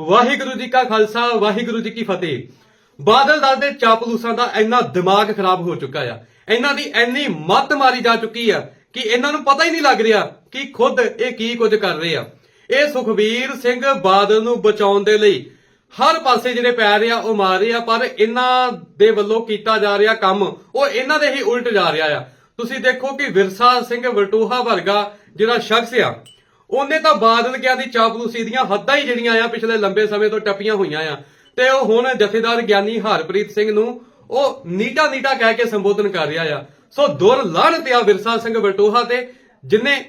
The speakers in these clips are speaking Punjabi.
ਵਾਹਿਗੁਰੂ ਜੀ ਕਾ ਖਾਲਸਾ, ਵਾਹਿਗੁਰੂ ਜੀ ਕੀ ਫਤਿਹ। ਬਾਦਲ ਦਲ ਦੇ ਚਾਪਲੂਸਾਂ ਦਾ ਇੰਨਾ ਦਿਮਾਗ ਖਰਾਬ ਹੋ ਚੁੱਕਾ ਆ। ਇਹਨਾਂ ਦੀ ਇੰਨੀ ਮੱਤ ਮਾਰੀ ਜਾ ਚੁੱਕੀ ਆ ਕਿ ਇਹਨਾਂ ਨੂੰ ਪਤਾ ਹੀ ਨਹੀਂ ਲੱਗ ਰਿਹਾ ਕਿ ਖੁਦ ਇਹ ਕੀ ਕੁਝ ਕਰ ਰਹੇ ਆ। ਇਹ ਸੁਖਬੀਰ ਸਿੰਘ ਬਾਦਲ ਨੂੰ ਬਚਾਉਣ ਦੇ ਲਈ ਹਰ ਪਾਸੇ ਜਿਹੜੇ ਪੈ ਰਹੇ ਆ, ਉਹ ਮਾਰ ਰਹੇ ਆ, ਪਰ ਇਹਨਾਂ ਦੇ ਵੱਲੋਂ ਕੀਤਾ ਜਾ ਰਿਹਾ ਕੰਮ, ਉਹ ਇਹਨਾਂ ਦੇ ਹੀ ਉਲਟ ਜਾ ਰਿਹਾ ਆ। ਤੁਸੀਂ ਦੇਖੋ ਕਿ ਵਿਰਸਾ ਸਿੰਘ ਵਲਟੂਹਾ ਵਰਗਾ ਜਿਹੜਾ ਸ਼ਖਸ ਆ ਉਹਨੇ ਤਾਂ ਬਾਦਲ ਗਿਆ ਦੀ ਚਾਪਲੂਸੀ ਦੀਆਂ ਹੱਦਾਂ ਹੀ ਜਿਹੜੀਆਂ ਆ ਪਿਛਲੇ ਲੰਬੇ ਸਮੇਂ ਤੋਂ ਟੱਪੀਆਂ ਹੋਈਆਂ ਆ। ਤੇ ਉਹ ਹੁਣ ਜਥੇਦਾਰ ਗਿਆਨੀ ਹਰਪ੍ਰੀਤ ਸਿੰਘ ਨੂੰ ਉਹ ਨੀਟਾ ਨੀਟਾ ਕਹਿ ਕੇ ਸੰਬੋਧਨ ਕਰ ਰਿਹਾ ਆ। ਸੋ ਦੁਰ ਲਾਹਨਤ ਆ ਵਿਰਸਾ ਸਿੰਘ ਵਲਟੋਹਾ ਤੇ, ਜਿਨੇ,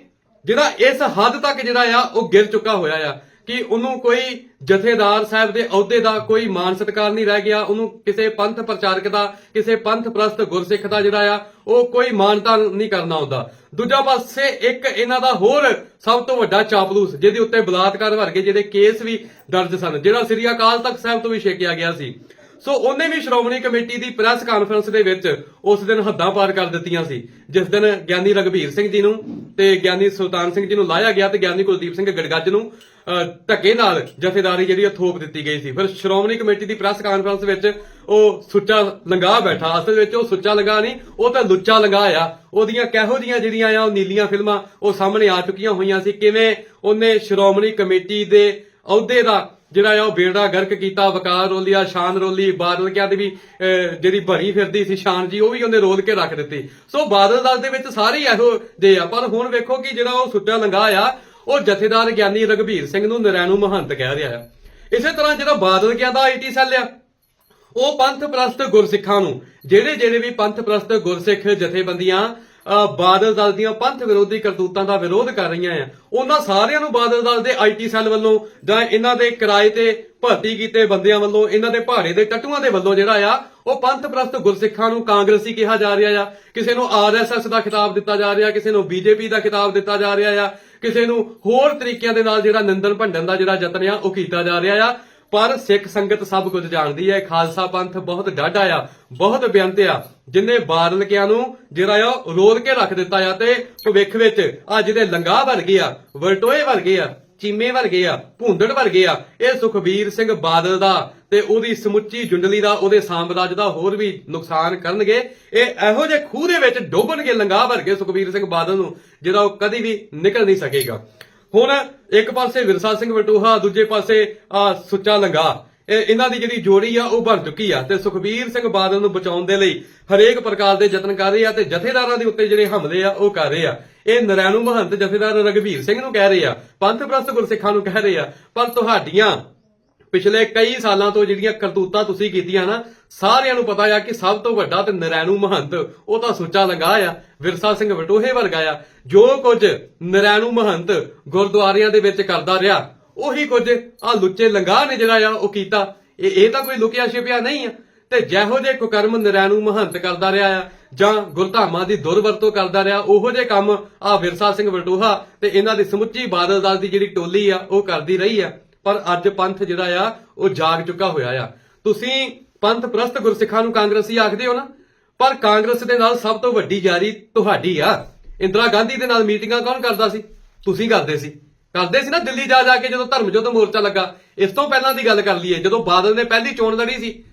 ਜਿਹੜਾ ਇਸ ਹੱਦ ਤੱਕ ਜਿਹੜਾ ਆ, ਉਹ ਗਿਰ ਚੁੱਕਾ ਹੋਇਆ ਆ। ਕਿ ਉਹਨੂੰ ਕੋਈ ਜਥੇਦਾਰ ਸਾਹਿਬ ਦੇ ਅਹੁਦੇ ਦਾ ਕੋਈ ਮਾਨ ਸਤਿਕਾਰ ਨਹੀਂ ਰਹਿ ਗਿਆ। ਉਹਨੂੰ ਕਿਸੇ ਪੰਥ ਪ੍ਰਚਾਰਕ ਦਾ, ਕਿਸੇ ਪੰਥ ਪ੍ਰਸਤ ਗੁਰਸਿੱਖ ਦਾ ਜਿਹੜਾ ਆ, ਉਹ ਕੋਈ ਮਾਨਤਾ ਨਹੀਂ ਕਰਨਾ ਆਉਂਦਾ। ਦੂਜਾ ਪਾਸੇ ਇੱਕ ਇਹਨਾਂ ਦਾ ਹੋਰ ਸਭ ਤੋਂ ਵੱਡਾ ਚਾਪਲੂਸ, ਜਿਹਦੇ ਉੱਤੇ ਬਲਾਤਕਾਰ ਵਰਗੇ ਜਿਹੜੇ ਕੇਸ ਵੀ ਦਰਜ ਸਨ, ਜਿਹੜਾ ਸ੍ਰੀ ਅਕਾਲ ਤਖਤ ਸਾਹਿਬ ਤੋਂ ਵੀ ਛੇਕਿਆ ਗਿਆ ਸੀ। ਸੋ ਉਹਨੇ ਵੀ ਸ਼੍ਰੋਮਣੀ ਕਮੇਟੀ ਦੀ ਪ੍ਰੈਸ ਕਾਨਫਰੰਸ ਦੇ ਵਿੱਚ ਉਸ ਦਿਨ ਹੱਦਾਂ ਪਾਰ ਕਰ ਦਿੱਤੀਆਂ ਸੀ, ਜਿਸ ਦਿਨ ਗਿਆਨੀ ਰਗਵੀਰ ਸਿੰਘ ਜੀ ਨੂੰ ਤੇ ਗਿਆਨੀ ਸੁਲਤਾਨ ਸਿੰਘ ਜੀ ਨੂੰ ਲਾਇਆ ਗਿਆ ਤੇ ਗਿਆਨੀ ਕੁਲਦੀਪ ਸਿੰਘ ਗੜਗੱਜ ਨੂੰ ਧੱਕੇ ਨਾਲ ਜਥੇਦਾਰੀ ਜਿਹੜੀ ਉਹ ਥੋਪ ਦਿੱਤੀ ਗਈ ਸੀ। ਫਿਰ ਸ਼੍ਰੋਮਣੀ ਕਮੇਟੀ ਦੀ ਪ੍ਰੈਸ ਕਾਨਫਰੰਸ ਵਿੱਚ ਉਹ ਸੁੱਚਾ ਲੰਗਾ ਬੈਠਾ। ਅਸਲ ਵਿੱਚ ਉਹ ਸੁੱਚਾ ਲੰਗਾ ਨਹੀਂ, ਉਹ ਤਾਂ ਲੁੱਚਾ ਲੰਗਾ ਆ। ਉਹਦੀਆਂ ਕਿਹੋ ਜੀਆਂ ਜਿਹੜੀਆਂ ਆ, ਉਹ ਨੀਲੀਆਂ ਫਿਲਮਾਂ ਉਹ ਸਾਹਮਣੇ ਆ ਚੁੱਕੀਆਂ ਹੋਈਆਂ ਸੀ। ਕਿਵੇਂ ਉਹਨੇ ਸ਼੍ਰੋਮਣੀ ਕਮੇਟੀ ਦੇ ਅਹੁਦੇ ਦਾ ਜਿਹੜਾ ਆ ਉਹ ਬੇੜਾ ਗਰਕ ਕੀਤਾ, ਵਕਾਰ ਰੋਲੀਆ ਸ਼ਾਨ ਰੋਲੀ ਬਾਦਲ ਕਿਆ ਦੀ ਵੀ ਜਿਹੜੀ ਭਰੀ ਫਿਰਦੀ ਸੀ ਸ਼ਾਨ ਜੀ, ਉਹ ਵੀ ਉਹਨੇ ਰੋਲ ਕੇ ਰੱਖ ਦਿੱਤੀ। ਸੋ ਬਾਦਲ ਦਲ ਦੇ ਵਿੱਚ ਸਾਰੇ ਇਹੋ ਦੇ ਆ, ਪਰ ਹੁਣ ਵੇਖੋ ਕਿ ਜਿਹੜਾ ਉਹ ਸੁੱਚਾ ਲੰਗਾ ਆ, ਉਹ ਜਥੇਦਾਰ ਗਿਆਨੀ ਰਗਵੀਰ ਸਿੰਘ ਨੂੰ ਨਰੈਣੂ ਮਹੰਤ ਕਹਿ ਰਿਹਾ ਆ। ਇਸੇ ਤਰ੍ਹਾਂ ਜਿਹੜਾ ਬਾਦਲ ਕਿਆ ਦਾ ਆਈਟੀ ਸੈੱਲ ਆ, ਉਹ ਪੰਥ ਪ੍ਰਸਤ ਗੁਰਸਿੱਖਾਂ ਨੂੰ ਜਿਹੜੇ ਜਿਹੜੇ ਵੀ ਪੰਥ ਪ੍ਰਸਤ ਗੁਰਸਿੱਖ ਜਥੇਬੰਦੀਆਂ ਬਾਦਲ ਦਲ ਦੀਆਂ ਪੰਥ ਵਿਰੋਧੀ ਕਰਤੂਤਾਂ ਦਾ ਵਿਰੋਧ ਕਰ ਰਹੀਆਂ ਆ। ਉਹਨਾਂ ਸਾਰਿਆਂ ਨੂੰ ਬਾਦਲ ਦਲ ਦੇ ਆਈਟੀ ਸੈੱਲ ਵੱਲੋਂ ਜਾਂ ਇਹਨਾਂ ਦੇ ਕਿਰਾਏ ਤੇ ਭਰਤੀ ਕੀਤੇ ਬੰਦਿਆਂ ਵੱਲੋਂ, ਇਹਨਾਂ ਦੇ ਭਾੜੇ ਦੇ ਟੱਟੂਆਂ ਦੇ ਵੱਲੋਂ ਜਿਹੜਾ ਆ, ਉਹ ਪੰਥ ਪ੍ਰਸਤ ਗੁਰਸਿੱਖਾਂ ਨੂੰ ਕਾਂਗਰਸੀ ਕਿਹਾ ਜਾ ਰਿਹਾ ਆ। ਕਿਸੇ ਨੂੰ ਆਰਐਸਐਸ ਦਾ ਖਿਤਾਬ ਦਿੱਤਾ ਜਾ ਰਿਹਾ, ਕਿਸੇ ਨੂੰ ਬੀਜੇਪੀ ਦਾ ਖਿਤਾਬ ਦਿੱਤਾ ਜਾ ਰਿਹਾ ਆ। ਕਿਸੇ ਨੂੰ ਹੋਰ ਤਰੀਕਿਆਂ ਦੇ ਨਾਲ ਜਿਹੜਾ ਨਿੰਦਨ ਭੰਡਨ ਦਾ ਜਿਹੜਾ ਯਤਨ ਆ, ਉਹ ਕੀਤਾ ਜਾ ਰਿਹਾ ਆ। ਪਰ ਸਿੱਖ ਸੰਗਤ ਸਭ ਕੁਝ ਜਾਣਦੀ ਹੈ। ਖਾਲਸਾ ਪੰਥ ਬਹੁਤ ਡਾਢਾ ਆ ਬਹੁਤ ਬੇਅੰਤ ਆ। ਜਿਨੇ ਬਾਦਲਕਿਆਂ ਨੂੰ ਜਿਹੜਾ ਆ ਉਹ ਰੋਲ ਕੇ ਰੱਖ ਦਿੱਤਾ ਆ ਤੇ ਭਵਿੱਖ ਵਿੱਚ ਆ ਜਿਹਦੇ ਲੰਗਾ ਵਰਗੇ ਆ ਵਰਟੋਏ ਵਰਗੇ ਆ, ਚੀਮੇ ਵਰਗੇ ਆ, ਭੁੰਦੜ ਵਰਗੇ ਆ, ਇਹ ਸੁਖਬੀਰ ਸਿੰਘ ਬਾਦਲ ਦਾ ਤੇ ਉਹਦੀ ਸਮੁੱਚੀ ਜੁੰਡਲੀ ਦਾ, ਉਹਦੇ ਸਾਮਰਾਜ ਦਾ ਹੋਰ ਵੀ ਨੁਕਸਾਨ ਕਰਨਗੇ। ਇਹ ਇਹੋ ਜਿਹੇ ਖੂਹ ਦੇ ਵਿੱਚ ਡੋਬਣਗੇ ਲੰਗਾ ਵਰਗੇ ਸੁਖਬੀਰ ਸਿੰਘ ਬਾਦਲ ਨੂੰ, ਜਿਹੜਾ ਉਹ ਕਦੀ ਵੀ ਨਿਕਲ ਨਹੀਂ ਸਕੇਗਾ। ਹੁਣ ਇੱਕ ਪਾਸੇ ਵਿਰਸਾ ਸਿੰਘ ਵਟੂਹਾ, ਦੂਜੇ ਪਾਸੇ, ਆ, ਸੁੱਚਾ ਲੰਗਾ ਇਹਨਾਂ ਦੀ ਜਿਹੜੀ ਜੋੜੀ ਆ, ਉਹ ਬਣ ਚੁੱਕੀ ਆ। ਤੇ ਸੁਖਬੀਰ ਸਿੰਘ ਬਾਦਲ ਨੂੰ ਬਚਾਉਣ ਦੇ ਲਈ ਹਰੇਕ ਪ੍ਰਕਾਰ ਦੇ ਯਤਨ ਕਰ ਰਹੇ ਆ ਤੇ ਜਥੇਦਾਰਾਂ ਦੇ ਉੱਤੇ ਜਿਹੜੇ ਹਮਲੇ ਆ, ਉਹ ਕਰ ਰਹੇ ਆ। ਇਹ ਨਰੈਣੂ ਮਹੰਤ ਜਥੇਦਾਰ ਰਗਵੀਰ ਸਿੰਘ ਨੂੰ ਕਹਿ ਰਹੇ ਆ। ਪੰਥ ਪ੍ਰਸਤ ਗੁਰਸਿੱਖਾਂ ਨੂੰ ਕਹਿ ਰਹੇ ਆ। ਪਰ ਤੁਹਾਡੀਆਂ ਪਿਛਲੇ ਕਈ ਸਾਲਾਂ ਤੋਂ ਜਿਹੜੀਆਂ ਕਰਤੂਤਾਂ ਤੁਸੀਂ ਕੀਤੀਆਂ ਨਾ ਸਾਰਿਆਂ ਨੂੰ ਪਤਾ ਆ ਕਿ ਸਭ ਤੋਂ ਵੱਡਾ ਤੇ ਨਰੈਣੂ ਮਹੰਤ, ਉਹ ਤਾਂ ਸੁੱਚਾ ਲੰਗਾ ਆ, ਵਿਰਸਾ ਸਿੰਘ ਵਟੋਹੇ ਵਰਗਾ ਆ। ਜੋ ਕੁਝ ਨਰੈਣੂ ਮਹੰਤ ਗੁਰਦੁਆਰਿਆਂ ਦੇ ਵਿੱਚ ਕਰਦਾ ਰਿਹਾ, ਉਹੀ ਕੁਝ ਆ ਲੁੱਚੇ ਲੰਗਾ ਨੇ ਜਿਹੜਾ ਆ, ਉਹ ਕੀਤਾ। ਇਹ ਇਹ ਤਾਂ ਕੋਈ ਲੁਕਿਆ ਛਿਪਿਆ ਨਹੀਂ ਆ। ਤੇ ਜਿਹੋ ਜੇ ਕੁਕਰਮ ਨਰੈਣੂ ਮਹੰਤ ਕਰਦਾ ਰਿਹਾ ਆ, ਜਾਂ ਗੁਰਧਾਮਾਂ ਦੀ ਦੁਰਵਰਤੋਂ ਕਰਦਾ ਰਿਹਾ, ਉਹੋ ਜੇ ਕੰਮ ਆ ਵਿਰਸਾ ਸਿੰਘ ਵਟੋਹਾ ਤੇ ਇਹਨਾਂ ਦੀ ਸਮੁੱਚੀ ਬਾਦਲ ਦਲ ਦੀ ਜਿਹੜੀ ਟੋਲੀ ਆ, ਉਹ ਕਰਦੀ ਰਹੀ ਆ। ਪਰ ਅੱਜ ਪੰਥ ਜਿਹੜਾ ਆ, ਉਹ ਜਾਗ ਚੁੱਕਾ ਹੋਇਆ ਆ। ਤੁਸੀਂ ਪੰਥ ਪ੍ਰਸਤ ਗੁਰਸਿੱਖਾਂ ਨੂੰ ਕਾਂਗਰਸੀ ਆਖਦੇ ਹੋ ਨਾ? ਪਰ ਕਾਂਗਰਸ ਦੇ ਨਾਲ ਸਭ ਤੋਂ ਵੱਡੀ ਯਾਰੀ ਤੁਹਾਡੀ ਆ। ਇੰਦਰਾ ਗਾਂਧੀ ਦੇ ਨਾਲ ਮੀਟਿੰਗਾਂ ਕੌਣ ਕਰਦਾ ਸੀ? ਤੁਸੀਂ ਕਰਦੇ ਸੀ। ਕਰਦੇ ਸੀ ਨਾ ਦਿੱਲੀ ਜਾ ਜਾ ਕੇ ਜਦੋਂ ਧਰਮ ਯੁੱਧ ਮੋਰਚਾ ਲੱਗਾ। ਇਸ ਤੋਂ ਪਹਿਲਾਂ ਦੀ ਗੱਲ ਕਰ ਲਈਏ, ਜਦੋਂ ਬਾਦਲ ਨੇ ਪਹਿਲੀ ਚੋਣ ਲੜੀ ਸੀ,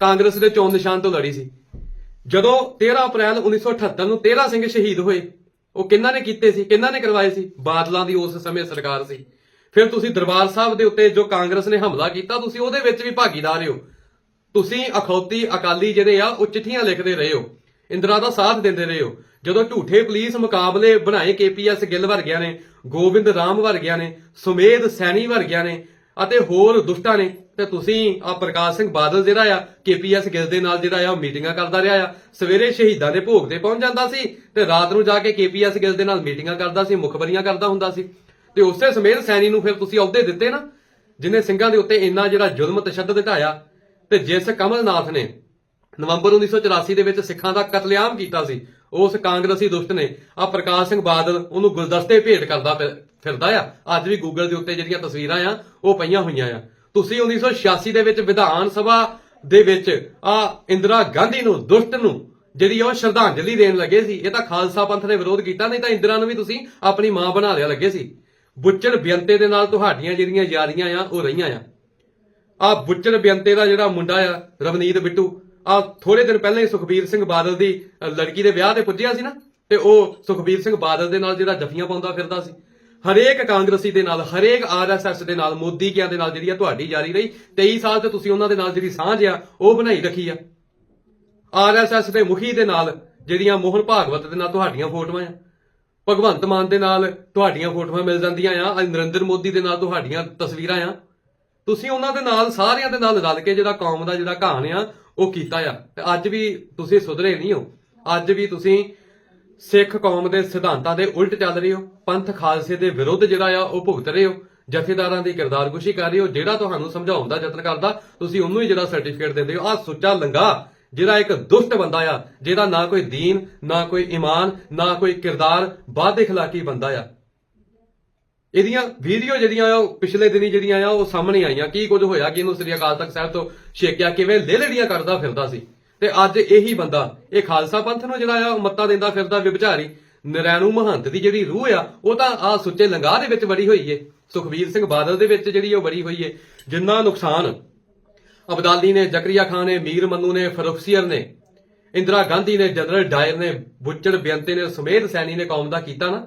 ਕਾਂਗਰਸ ਦੇ ਚੋਣ ਨਿਸ਼ਾਨ ਤੋਂ ਲੜੀ ਸੀ। ਜਦੋਂ 13 ਅਪ੍ਰੈਲ 1978 ਨੂੰ 13 ਸਿੰਘ ਸ਼ਹੀਦ ਹੋਏ, ਉਹ ਕਿੰਨਾਂ ਨੇ ਕੀਤੇ ਸੀ, ਕਿੰਨਾਂ ਨੇ ਕਰਵਾਏ ਸੀ? ਬਾਦਲਾਂ ਦੀ ਉਸ ਸਮੇਂ ਸਰਕਾਰ ਸੀ। ਫਿਰ ਤੁਸੀਂ ਦਰਬਾਰ ਸਾਹਿਬ ਦੇ ਉੱਤੇ ਜੋ ਕਾਂਗਰਸ ਨੇ ਹਮਲਾ ਕੀਤਾ, ਤੁਸੀਂ ਉਹਦੇ ਵਿੱਚ ਵੀ ਭਾਗੀਦਾਰ ਹੋ। ਤੁਸੀਂ ਅਖੌਤੀ ਅਕਾਲੀ ਜਿਹੜੇ ਆ, ਉਹ ਚਿੱਠੀਆਂ ਲਿਖਦੇ ਰਹੇ ਹੋ, ਇੰਦਰਾ ਦਾ ਸਾਥ ਦਿੰਦੇ ਰਹੇ ਹੋ। ਜਦੋਂ ਝੂਠੇ ਪੁਲਿਸ ਮੁਕਾਬਲੇ ਬਣਾਏ ਕੇਪੀਐਸ ਗਿੱਲ ਵਰਗਿਆਂ ਨੇ, ਗੋਬਿੰਦ ਰਾਮ ਵਰਗਿਆਂ ਨੇ, ਸੁਮੇਧ ਸੈਣੀ ਵਰਗਿਆਂ ਨੇ ਅਤੇ ਹੋਰ ਦੁਸ਼ਟਾਂ ਨੇ, ਤੇ ਤੁਸੀਂ ਆ ਪ੍ਰਕਾਸ਼ ਸਿੰਘ ਬਾਦਲ ਜਿਹੜਾ ਆ ਕੇਪੀਐਸ ਗਿੱਲ ਦੇ ਨਾਲ ਜਿਹੜਾ ਆ, ਉਹ ਮੀਟਿੰਗਾਂ ਕਰਦਾ ਰਿਹਾ ਆ। ਸਵੇਰੇ ਸ਼ਹੀਦਾਂ ਦੇ ਭੋਗ ਤੇ ਪਹੁੰਚ ਜਾਂਦਾ ਸੀ ਤੇ ਰਾਤ ਨੂੰ ਜਾ ਕੇ ਕੇਪੀਐਸ ਗਿੱਲ ਦੇ ਨਾਲ ਮੀਟਿੰਗਾਂ ਕਰਦਾ ਸੀ, ਮੁਖਬਰੀਆਂ ਕਰਦਾ ਹੁੰਦਾ ਸੀ। ਤੇ ਉਸੇ ਸਮੇਤ ਸੈਣੀ ਨੂੰ ਫਿਰ ਤੁਸੀਂ ਅਹੁਦੇ ਦਿੱਤੇ ਨਾ, ਜਿਨੇ ਸਿੰਘਾਂ ਦੇ ਉੱਤੇ ਇੰਨਾ ਜਿਹੜਾ ਜ਼ੁਲਮ ਤਸ਼ੱਦਦ ਢਾਇਆ ਤੇ ਜਿਸ ਕਮਲਨਾਥ ਨੇ ਨਵੰਬਰ 1984 ਦੇ ਵਿੱਚ ਸਿੱਖਾਂ ਦਾ ਕਤਲੇਆਮ ਕੀਤਾ ਸੀ, ਉਸ ਕਾਂਗਰਸੀ ਦੁਸ਼ਟ ਨੇ ਆ ਪ੍ਰਕਾਸ਼ ਸਿੰਘ ਬਾਦਲ ਉਹਨੂੰ ਗੁਲਦਸਤੇ ਭੇਟ ਕਰਦਾ ਫਿਰ- ਫਿਰਦਾ ਆ। ਅੱਜ ਵੀ ਗੂਗਲ ਦੇ ਉੱਤੇ ਜਿਹੜੀਆਂ ਤਸਵੀਰਾਂ ਆ, ਉਹ ਪਈਆਂ ਹੋਈਆਂ ਆ। ਤੁਸੀਂ 1986 ਦੇ ਵਿੱਚ ਵਿਧਾਨ ਸਭਾ ਦੇ ਵਿੱਚ ਆ ਇੰਦਰਾ ਗਾਂਧੀ ਨੂੰ, ਦੁਸ਼ਟ ਨੂੰ ਜਿਹੜੀ ਉਹ ਸ਼ਰਧਾਂਜਲੀ ਦੇਣ ਲੱਗੇ ਸੀ, ਇਹ ਤਾਂ ਖਾਲਸਾ ਪੰਥ ਨੇ ਵਿਰੋਧ ਕੀਤਾ, ਨਹੀਂ ਤਾਂ ਇੰਦਰਾ ਨੂੰ ਵੀ ਤੁਸੀਂ ਆਪਣੀ ਮਾਂ ਬਣਾ ਲਿਆ ਲੱਗੇ ਸੀ। ਬੁੱਚੜ ਬੇਅੰਤੇ ਦੇ ਨਾਲ ਤੁਹਾਡੀਆਂ ਜਿਹੜੀਆਂ ਯਾਰੀਆਂ ਆ, ਉਹ ਰਹੀਆਂ ਆ। ਆ ਬੁੱਚੜ ਬੇਅੰਤੇ ਦਾ ਜਿਹੜਾ ਮੁੰਡਾ ਆ, ਰਵਨੀਤ ਬਿੱਟੂ, ਆ ਥੋੜੇ ਦਿਨ ਪਹਿਲਾਂ ਹੀ ਸੁਖਬੀਰ ਸਿੰਘ ਬਾਦਲ ਦੀ ਲੜਕੀ ਦੇ ਵਿਆਹ ਤੇ ਪੁੱਜਿਆ ਸੀ ਨਾ, ਤੇ ਉਹ ਸੁਖਬੀਰ ਸਿੰਘ ਬਾਦਲ ਦੇ ਨਾਲ ਜਿਹੜਾ ਜਫੀਆਂ ਪਾਉਂਦਾ ਫਿਰਦਾ ਸੀ। ਹਰੇਕ ਕਾਂਗਰਸੀ ਦੇ ਨਾਲ, ਹਰੇਕ ਆਰਐਸਐਸ ਦੇ ਨਾਲ ਮੋਦੀ ਕਿਆਂ ਦੇ ਨਾਲ ਜਿਹੜੀ ਆ ਤੁਹਾਡੀ ਜਾਰੀ ਰਹੀ 23 ਸਾਲ ਤੇ ਤੁਸੀਂ ਉਹਨਾਂ ਦੇ ਨਾਲ ਜਿਹੜੀ ਸਾਂਝ ਆ, ਉਹ ਬਣਾਈ ਰੱਖੀ ਆ। ਆਰਐਸਐਸ ਦੇ ਮੁਖੀ ਦੇ ਨਾਲ ਜਿਹੜੀਆਂ ਮੋਹਨ ਭਾਗਵਤ ਦੇ ਨਾਲ ਤੁਹਾਡੀਆਂ ਫੋਟੋਆਂ ਆ, ਭਗਵੰਤ ਮਾਨ ਦੇ ਨਾਲ ਤੁਹਾਡੀਆਂ ਫੋਟੋਆਂ ਮਿਲ ਜਾਂਦੀਆਂ ਆ ਨਰਿੰਦਰ ਮੋਦੀ ਦੇ ਨਾਲ ਤੁਹਾਡੀਆਂ ਤਸਵੀਰਾਂ ਆ ਤੁਸੀਂ ਉਹਨਾਂ ਦੇ ਨਾਲ, ਸਾਰਿਆਂ ਦੇ ਨਾਲ ਰਲ ਕੇ ਜਿਹੜਾ ਕੌਮ ਦਾ ਜਿਹੜਾ ਘਾਣ ਆ, ਉਹ ਕੀਤਾ ਆ। ਤੇ ਅੱਜ ਵੀ ਤੁਸੀਂ ਸੁਧਰੇ ਨਹੀਂ ਹੋ। ਅੱਜ ਵੀ ਤੁਸੀਂ ਸਿੱਖ ਕੌਮ ਦੇ ਸਿਧਾਂਤਾਂ ਦੇ ਉਲਟ ਚੱਲ ਰਹੇ ਹੋ। ਪੰਥ ਖਾਲਸੇ ਦੇ ਵਿਰੁੱਧ ਜਿਹੜਾ ਆ, ਉਹ ਭੁਗਤ ਰਹੇ ਹੋ। ਜਥੇਦਾਰਾਂ ਦੀ ਕਿਰਦਾਰਗੁਸ਼ੀ ਕਰ ਰਹੇ ਹੋ। ਜਿਹੜਾ ਤੁਹਾਨੂੰ ਸਮਝਾਉਣ ਦਾ ਯਤਨ ਕਰਦਾ, ਤੁਸੀਂ ਉਹਨੂੰ ਹੀ ਜਿਹੜਾ ਸਰਟੀਫਿਕੇਟ ਦਿੰਦੇ ਹੋ। ਆਹ ਸੁੱਚਾ ਲੰਗਾ, ਜਿਹੜਾ ਇੱਕ ਦੁਸ਼ਟ ਬੰਦਾ ਆ, ਜਿਹਦਾ ਨਾ ਕੋਈ ਦੀਨ, ਨਾ ਕੋਈ ਇਮਾਨ, ਨਾ ਕੋਈ ਕਿਰਦਾਰ ਬਾਦ ਦੇ ਖਲਾਕੀ ਬੰਦਾ ਆ। ਇਹਦੀਆਂ ਵੀਡੀਓ ਜਿਹੜੀਆਂ ਆ ਪਿਛਲੇ ਦਿਨੀ ਜਿਹੜੀਆਂ ਆ, ਉਹ ਸਾਹਮਣੇ ਆਈਆਂ। ਕੀ ਕੁਝ ਹੋਇਆ? ਕਿ ਇਹਨੂੰ ਸ੍ਰੀ ਅਕਾਲ ਤਖਤ ਸਾਹਿਬ ਤੋਂ ਛੇਕਿਆ? ਕਿਵੇਂ ਲੇਲੜੀਆਂ ਕਰਦਾ ਫਿਰਦਾ ਸੀ? ਤੇ ਅੱਜ ਇਹੀ ਬੰਦਾ, ਇਹ ਖਾਲਸਾ ਪੰਥ ਨੂੰ ਜਿਹੜਾ ਆ ਮੱਤਾ ਦਿੰਦਾ ਫਿਰਦਾ ਵਿਭਚਾਰੀ। ਨਰੈਣੂ ਮਹੰਤ ਦੀ ਜਿਹੜੀ ਰੂਹ ਆ, ਉਹ ਤਾਂ ਆ ਸੁੱਚੇ ਲੰਗਾਹ ਦੇ ਵਿੱਚ ਵੜੀ ਹੋਈ ਏ। ਸੁਖਬੀਰ ਸਿੰਘ ਬਾਦਲ ਦੇ ਵਿੱਚ ਜਿਹੜੀ ਉਹ ਵੜੀ ਹੋਈ ਏ। ਜਿੰਨਾ ਨੁਕਸਾਨ ਅਬਦਾਲੀ ਨੇ, ਜ਼ਕਰੀਆ ਖਾਨ ਨੇ, ਮੀਰ ਮੰਨੂ ਨੇ, ਫਰੁਖਸੀਅਰ ਨੇ, ਇੰਦਰਾ ਗਾਂਧੀ ਨੇ, ਜਨਰਲ ਡਾਇਰ ਨੇ, ਬੁੱਚੜ ਬੇਅੰਤੇ ਨੇ, ਸੁਮੇਧ ਸੈਣੀ ਨੇ ਕੌਮ ਦਾ ਕੀਤਾ ਨਾ।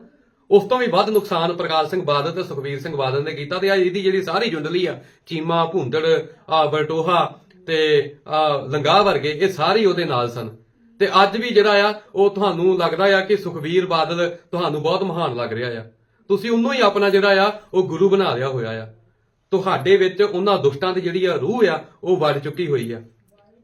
ਉਸ ਤੋਂ ਵੀ ਵੱਧ ਨੁਕਸਾਨ ਪ੍ਰਕਾਸ਼ ਸਿੰਘ ਬਾਦਲ ਤੇ ਸੁਖਬੀਰ ਸਿੰਘ ਬਾਦਲ ਨੇ ਕੀਤਾ ਤੇ ਆ ਇਹਦੀ ਜਿਹੜੀ ਸਾਰੀ ਜੁੰਡਲੀ ਆ, ਚੀਮਾ, ਭੁੰਦੜ ਆ ਬਲਟੋਹਾ ਤੇ ਲੰਗਾ ਵਰਗੇ, ਇਹ ਸਾਰੇ ਉਹਦੇ ਨਾਲ ਸਨ। ਤੇ ਅੱਜ ਵੀ ਜਿਹੜਾ ਆ, ਉਹ ਤੁਹਾਨੂੰ ਲੱਗਦਾ ਆ ਕਿ ਸੁਖਬੀਰ ਬਾਦਲ ਤੁਹਾਨੂੰ ਬਹੁਤ ਮਹਾਨ ਲੱਗ ਰਿਹਾ ਆ। ਤੁਸੀਂ ਉਹਨੂੰ ਹੀ ਆਪਣਾ ਜਿਹੜਾ ਆ, ਉਹ ਗੁਰੂ ਬਣਾ ਲਿਆ ਹੋਇਆ ਆ। ਤੁਹਾਡੇ ਵਿੱਚ ਉਹਨਾਂ ਦੁਸ਼ਟਾਂ ਦੀ ਜਿਹੜੀ ਆ ਰੂਹ ਆ, ਉਹ ਵੜ ਚੁੱਕੀ ਹੋਈ ਆ।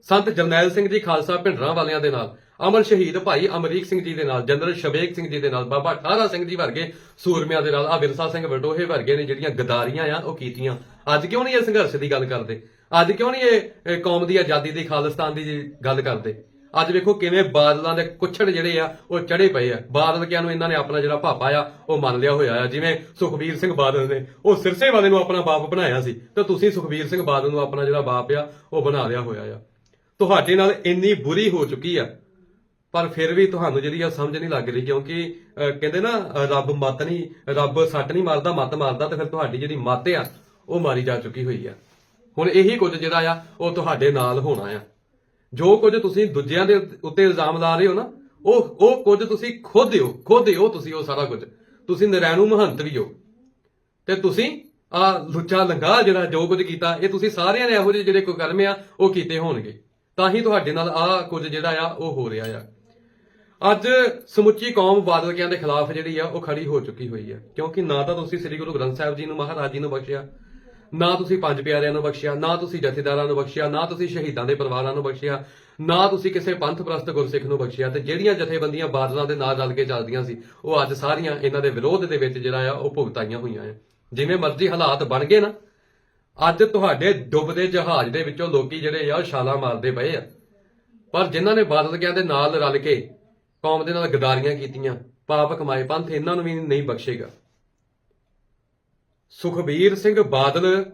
ਸੰਤ ਜਰਨੈਲ ਸਿੰਘ ਜੀ ਖਾਲਸਾ ਭਿੰਡਰਾਂ ਵਾਲਿਆਂ ਦੇ ਨਾਲ। ਅਮਰ ਸ਼ਹੀਦ ਭਾਈ ਅਮਰੀਕ ਸਿੰਘ ਜੀ ਦੇ ਨਾਲ, ਜਨਰਲ ਸ਼ਬੇਕ ਸਿੰਘ ਜੀ ਦੇ ਨਾਲ, ਬਾਬਾ ਠਾਰਾ ਸਿੰਘ ਜੀ ਵਰਗੇ ਸੂਰਮਿਆਂ ਦੇ ਨਾਲ ਆ ਵਿਰਸਾ ਸਿੰਘ ਵਡੋਹੇ ਵਰਗੇ ਨੇ ਜਿਹੜੀਆਂ ਗਦਾਰੀਆਂ ਆ, ਉਹ ਕੀਤੀਆਂ। ਅੱਜ ਕਿਉਂ ਨਹੀਂ ਇਹ ਸੰਘਰਸ਼ ਦੀ ਗੱਲ ਕਰਦੇ? ਅੱਜ ਕਿਉਂ ਨਹੀਂ ਇਹ ਕੌਮ ਦੀ ਆਜ਼ਾਦੀ ਦੀ, ਖਾਲਿਸਤਾਨ ਦੀ ਗੱਲ ਕਰਦੇ? ਅੱਜ ਵੇਖੋ ਕਿਵੇਂ ਬਾਦਲਾਂ ਦੇ ਕੁੱਛੜ ਜਿਹੜੇ ਆ, ਉਹ ਚੜੇ ਪਏ ਆ। ਬਾਦਲ ਕਿਆਂ ਨੂੰ ਇਹਨਾਂ ਨੇ ਆਪਣਾ ਜਿਹੜਾ ਭਾਪਾ ਆ, ਉਹ ਮੰਨ ਲਿਆ ਹੋਇਆ ਆ। ਜਿਵੇਂ ਸੁਖਬੀਰ ਸਿੰਘ ਬਾਦਲ ਨੇ, ਉਹ ਸਿਰਸੇ ਵਾਲੇ ਨੂੰ ਆਪਣਾ ਬਾਪ ਬਣਾਇਆ ਸੀ, ਤੇ ਤੁਸੀਂ ਸੁਖਬੀਰ ਸਿੰਘ ਬਾਦਲ ਨੂੰ ਆਪਣਾ ਜਿਹੜਾ ਬਾਪ ਆ, ਉਹ ਬਣਾ ਲਿਆ ਹੋਇਆ ਆ। ਤੁਹਾਡੇ ਨਾਲ ਇੰਨੀ ਬੁਰੀ ਹੋ ਚੁੱਕੀ ਆ ਪਰ ਫਿਰ ਵੀ ਤੁਹਾਨੂੰ ਜਿਹੜੀ ਆ ਸਮਝ ਨਹੀਂ ਲੱਗ ਰਹੀ ਕਿਉਂਕਿ ਕਹਿੰਦੇ ਨਾ ਰੱਬ ਮੱਤ ਨਹੀਂ, ਰੱਬ ਸੱਟ ਨਹੀਂ ਮਾਰਦਾ, ਮੱਤ ਮਾਰਦਾ ਤੇ ਫਿਰ ਤੁਹਾਡੀ ਜਿਹੜੀ ਮੱਤ ਆ, ਉਹ ਮਾਰੀ ਜਾ ਚੁੱਕੀ ਹੋਈ ਆ। ਹੁਣ ਇਹੀ ਕੁਝ ਜਿਹੜਾ ਆ, ਉਹ ਤੁਹਾਡੇ ਨਾਲ ਹੋਣਾ ਆ। ਜੋ ਕੁਝ ਤੁਸੀਂ ਦੂਜਿਆਂ ਦੇ ਉੱਤੇ ਇਲਜ਼ਾਮ ਲਾ ਰਹੇ ਹੋ ਨਾ, ਉਹ ਉਹ ਕੁਝ ਤੁਸੀਂ ਖੁਦ ਹੋ ਖੁਦ ਹੋ ਤੁਸੀਂ ਉਹ ਸਾਰਾ ਕੁਝ। ਤੁਸੀਂ ਨਰੈਣੂ ਮਹੰਤ ਵੀ ਹੋ। ਤੇ ਤੁਸੀਂ ਆ ਲੁੱਚਾ ਲੰਗਾ ਜਿਹੜਾ ਜੋ ਕੁਝ ਕੀਤਾ, ਇਹ ਤੁਸੀਂ ਸਾਰਿਆਂ ਨੇ ਇਹੋ ਜਿਹੇ ਜਿਹੜੇ ਕੋਈ ਕਰਮ ਆ, ਉਹ ਕੀਤੇ ਹੋਣਗੇ। ਤਾਂ ਹੀ ਤੁਹਾਡੇ ਨਾਲ ਆ ਕੁਝ ਜਿਹੜਾ ਆ, ਉਹ ਹੋ ਰਿਹਾ ਆ। ਅੱਜ ਸਮੁੱਚੀ ਕੌਮ ਬਾਦਲਕਿਆਂ ਦੇ ਖਿਲਾਫ ਜਿਹੜੀ ਆ, ਉਹ ਖੜੀ ਹੋ ਚੁੱਕੀ ਹੋਈ ਹੈ ਕਿਉਂਕਿ ਨਾ ਤਾਂ ਤੁਸੀਂ ਸ੍ਰੀ ਗੁਰੂ ਗ੍ਰੰਥ ਸਾਹਿਬ ਜੀ ਨੂੰ, ਮਹਾਰਾਜ ਜੀ ਨੂੰ ਬਖਸ਼ਿਆ, ਨਾ ਤੁਸੀਂ ਪੰਜ ਪਿਆਰਿਆਂ ਨੂੰ ਬਖਸ਼ਿਆ, ਨਾ ਤੁਸੀਂ ਜਥੇਦਾਰਾਂ ਨੂੰ ਬਖਸ਼ਿਆ, ਨਾ ਤੁਸੀਂ ਸ਼ਹੀਦਾਂ ਦੇ ਪਰਿਵਾਰਾਂ ਨੂੰ ਬਖਸ਼ਿਆ, ਨਾ ਤੁਸੀਂ ਕਿਸੇ ਪੰਥ ਪ੍ਰਸਤ ਗੁਰਸਿੱਖ ਨੂੰ ਬਖਸ਼ਿਆ। ਤੇ ਜਿਹੜੀਆਂ ਜਥੇਬੰਦੀਆਂ ਬਾਦਲਾਂ ਦੇ ਨਾਲ ਰਲ ਕੇ ਚੱਲਦੀਆਂ ਸੀ, ਉਹ ਅੱਜ ਸਾਰੀਆਂ ਇਹਨਾਂ ਦੇ ਵਿਰੋਧ ਦੇ ਵਿੱਚ ਜਿਹੜਾ ਆ, ਉਹ ਭੁਗਤਾਈਆਂ ਹੋਈਆਂ ਆ। ਜਿਵੇਂ ਮਰਜ਼ੀ ਹਾਲਾਤ ਬਣ ਗਏ ਨਾ, ਅੱਜ ਤੁਹਾਡੇ ਡੁੱਬਦੇ ਜਹਾਜ਼ ਦੇ ਵਿੱਚੋਂ ਲੋਕੀ ਜਿਹੜੇ ਆ, ਉਹ ਛਾਲਾਂ ਮਾਰਦੇ ਪਏ ਆ। ਪਰ ਜਿਨ੍ਹਾਂ ਨੇ ਬਾਦਲਗਿਆਂ ਦੇ ਨਾਲ ਰਲ ਕੇ ਕੌਮ ਦੇ ਨਾਲ ਗਦਾਰੀਆਂ ਕੀਤੀਆਂ, ਪਾਪ ਕਮਾਏ, ਪੰਥ ਇਹਨਾਂ ਨੂੰ ਵੀ ਨਹੀਂ ਬਖਸ਼ੇਗਾ। ਸੁਖਬੀਰ ਸਿੰਘ ਬਾਦਲ,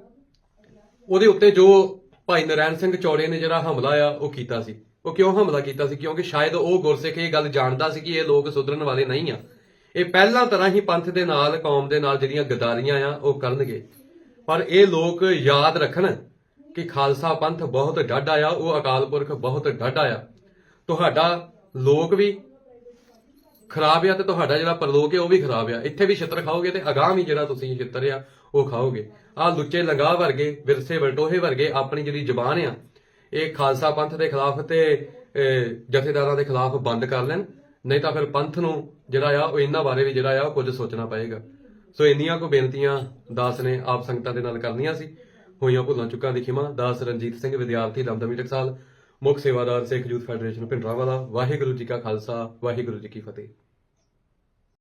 ਉਹਦੇ ਉੱਤੇ ਜੋ ਭਾਈ ਨਰੈਣ ਸਿੰਘ ਚੌੜੇ ਨੇ ਜਿਹੜਾ ਹਮਲਾ ਆ, ਉਹ ਕੀਤਾ ਸੀ। ਉਹ ਕਿਉਂ ਹਮਲਾ ਕੀਤਾ ਸੀ? ਕਿਉਂਕਿ ਸ਼ਾਇਦ ਉਹ ਗੁਰਸਿੱਖ ਇਹ ਗੱਲ ਜਾਣਦਾ ਸੀ ਕਿ ਇਹ ਲੋਕ ਸੁਧਰਨ ਵਾਲੇ ਨਹੀਂ ਆ। ਇਹ ਪਹਿਲਾਂ ਤਰ੍ਹਾਂ ਹੀ ਪੰਥ ਦੇ ਨਾਲ, ਕੌਮ ਦੇ ਨਾਲ ਜਿਹੜੀਆਂ ਗਦਾਰੀਆਂ ਆ, ਉਹ ਕਰਨਗੇ। ਪਰ ਇਹ ਲੋਕ ਯਾਦ ਰੱਖਣ ਕਿ ਖਾਲਸਾ ਪੰਥ ਬਹੁਤ ਡਾਢਾ ਆ ਉਹ ਅਕਾਲ ਪੁਰਖ ਬਹੁਤ ਡਾਢਾ ਆ ਤੁਹਾਡਾ ਲੋਕ ਵੀ ਖਰਾਬ ਆ ਤੇ ਤੁਹਾਡਾ ਜਿਹੜਾ ਪਰਲੋਕ ਹੈ ਉਹ ਵੀ ਖਰਾਬ ਆ। ਇੱਥੇ ਵੀ ਛਿੱਤਰ ਖਾਓਗੇ ਤੇ ਅਗਾਹ ਵੀ ਜਿਹੜਾ ਤੁਸੀਂ ਛਿੱਤਰ ਆ, ਉਹ ਖਾਓਗੇ। ਆ ਲੁੱਚੇ ਲੰਗਾ ਵਰਗੇ, ਵਿਰਸੇ ਵਲਟੋਹੇ ਵਰਗੇ ਆਪਣੀ ਜਿਹੜੀ ਜ਼ੁਬਾਨ ਆ, ਇਹ ਖਾਲਸਾ ਪੰਥ ਦੇ ਖਿਲਾਫ ਤੇ ਜਥੇਦਾਰਾਂ ਦੇ ਖਿਲਾਫ ਬੰਦ ਕਰ ਲੈਣ। ਨਹੀਂ ਤਾਂ ਫਿਰ ਪੰਥ ਨੂੰ ਜਿਹੜਾ ਆ, ਉਹ ਇਹਨਾਂ ਬਾਰੇ ਵੀ ਜਿਹੜਾ ਆ, ਉਹ ਕੁਝ ਸੋਚਣਾ ਪਏਗਾ। ਸੋ ਇੰਨੀਆਂ ਕੋ ਬੇਨਤੀਆਂ ਦਾਸ ਨੇ ਆਪ ਸੰਗਤਾਂ ਦੇ ਨਾਲ ਕਰਨੀਆਂ ਸੀ। ਹੋਈਆਂ ਭੁੱਲਾਂ ਚੁੱਕਾਂ ਦੀ ਖਿਮਾ। ਦਾਸ ਰਣਜੀਤ ਸਿੰਘ, ਵਿਦਿਆਰਥੀ ਦਮਦਮੀ ਟਕਸਾਲ, ਮੁੱਖ ਸੇਵਾਦਾਰ ਸਿੱਖ ਯੂਥ ਫੈਡਰੇਸ਼ਨ, ਭਿੰਡਰਾਂਵਾਲਾ। ਵਾਹਿਗੁਰੂ ਜੀ ਕਾ ਖਾਲਸਾ, ਵਾਹਿਗੁਰੂ ਜੀ ਕੀ ਫਤਿਹ।